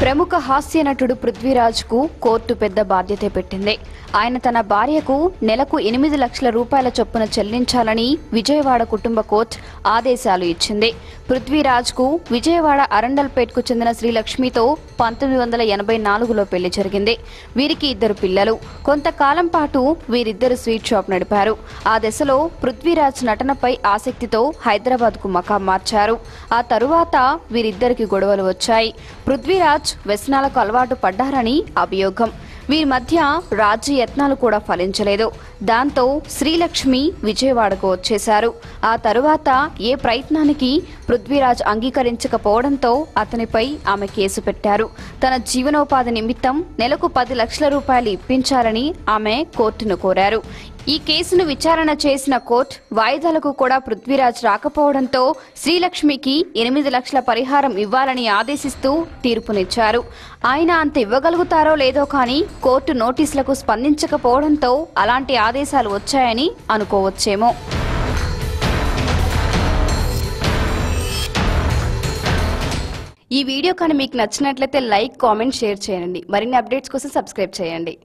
ప్రముఖ హాస్య నటుడు పృథ్వీరాజ్కు కోర్టు పెద్ద బాధ్యత పెట్టింది. ఆయన తన భార్యకు నెలకు ఎనిమిది లక్షల రూపాయల చొప్పున చెల్లించాలని విజయవాడ కుటుంబ కోర్టు ఆదేశాలు ఇచ్చింది. పృథ్వీరాజ్కు విజయవాడ అరండల్పేట్కు చెందిన శ్రీలక్ష్మితో పంతొమ్మిది వందల ఎనభై నాలుగులో పెళ్ళి జరిగింది. వీరికి ఇద్దరు పిల్లలు. కొంతకాలం పాటు వీరిద్దరు స్వీట్ షాప్ నడిపారు. ఆ దశలో పృథ్వీరాజ్ నటనపై ఆసక్తితో హైదరాబాద్కు మకాం మార్చారు. ఆ తరువాత వీరిద్దరికి గొడవలు వచ్చాయి. పృథ్వీరాజ్ వ్యసనాలకు అలవాటు పడ్డారని అభియోగం. వీరి మధ్య రాజ్య యత్నాలు కూడా ఫలించలేదు. దాంతో శ్రీలక్ష్మి విజయవాడకు వచ్చేశారు. ఆ తరువాత ఏ ప్రయత్నానికి పృథ్వీరాజ్ అంగీకరించకపోవడంతో అతనిపై ఆమె కేసు పెట్టారు. తన జీవనోపాధి నిమిత్తం నెలకు పది లక్షల రూపాయలు ఇప్పించాలని ఆమె కోర్టును కోరారు. ఈ కేసును విచారణ చేసిన కోర్టు వాయిదాలకు కూడా పృథ్వీరాజ్ రాకపోవడంతో శ్రీలక్ష్మికి ఎనిమిది లక్షల పరిహారం ఇవ్వాలని ఆదేశిస్తూ తీర్పునిచ్చారు. ఆయన అంత ఇవ్వగలుగుతారో లేదో కానీ కోర్టు నోటీసులకు స్పందించకపోవడంతో అలాంటి ఆదేశాలు వచ్చాయని అనుకోవచ్చేమో. ఈ వీడియో కానీ మీకు నచ్చినట్లయితే లైక్ కామెంట్ షేర్ చేయండి. మరిన్ని అప్డేట్స్ కోసం సబ్స్క్రైబ్ చేయండి.